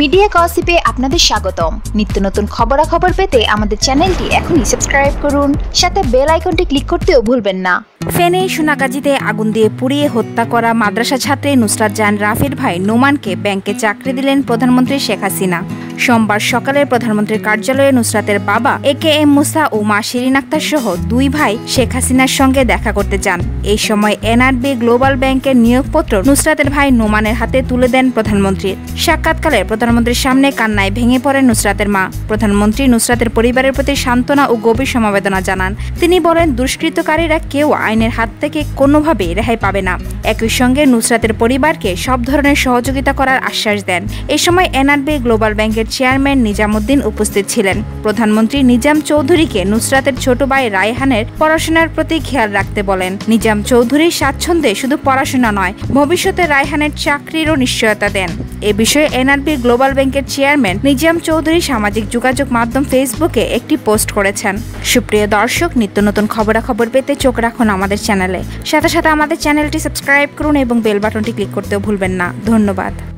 Media গসিপে আপনাদের স্বাগতম। নিত্য নতুন খবরাখবর পেতে আমাদের চ্যানেলটি এখনই সাবস্ক্রাইব করুন। সাথে বেল আইকনটি ক্লিক করতেও ভুলবেন না। ফেনে সোনাগাজীতে আগুন দিয়ে পুড়িয়ে হত্যা করা মাদ্রাসা ছাত্রী নুসরাত জাহান, রাফির ভাই নোমানকে ব্যাংকে চাকরি দিলেন প্রধানমন্ত্রী শেখ হাসিনা। সোমবার সকালে প্রধানমন্ত্রীর কার্যালয়ে নুসরাতের বাবা এ কে এম মুসা ও মা শিরিন আক্তার সহ দুই ভাই শেখ হাসিনার সঙ্গে দেখা করতে যান। এই সময় এনআরবি গ্লোবাল ব্যাংকের নিয়োগপত্র নুসরাতের ভাই নোমানের হাতে তুলে দেন প্রধানমন্ত্রী। সাক্ষাৎকালে প্রধানমন্ত্রীর সামনে কান্নায় ভেঙে পড়েন নুসরাতের মা। প্রধানমন্ত্রী নুসরাতের পরিবারের প্রতি সান্ত্বনা ও গভীর সমবেদনা জানান। তিনি বলেন, দুষ্কৃতকারীরা কেউ আইনের হাত থেকে কোনোভাবেই রেহাই পাবে না। একই সঙ্গে নুসরাতের পরিবারকে সব ধরনের সহযোগিতা করার আশ্বাস দেন। এ সময় এনআরবি গ্লোবাল ব্যাংকের চেয়ারম্যান নিজামুদ্দিন উপস্থিত ছিলেন। প্রধানমন্ত্রী নিজাম চৌধুরীকে নুসরাতের ছোট ভাই রায়হানের পড়াশোনার প্রতি খেয়াল রাখতে বলেন। নিজাম চৌধুরী স্বাচ্ছন্দ্যে শুধু পড়াশোনা নয়, ভবিষ্যতে রায়হানের চাকরিরও নিশ্চয়তা দেন। এ বিষয়ে এনআরবি গ্লোবাল ব্যাংকের চেয়ারম্যান নিজাম চৌধুরী সামাজিক যোগাযোগ মাধ্যম ফেসবুকে একটি পোস্ট করেছেন। সুপ্রিয় দর্শক, নিত্য নতুন খবরাখবর পেতে চোখ রাখুন আমাদের চ্যানেলে। সাথে সাথে আমাদের চ্যানেলটি সাবস্ক্রাইব করুন এবং বেল বাটনটি ক্লিক করতেও ভুলবেন না। ধন্যবাদ।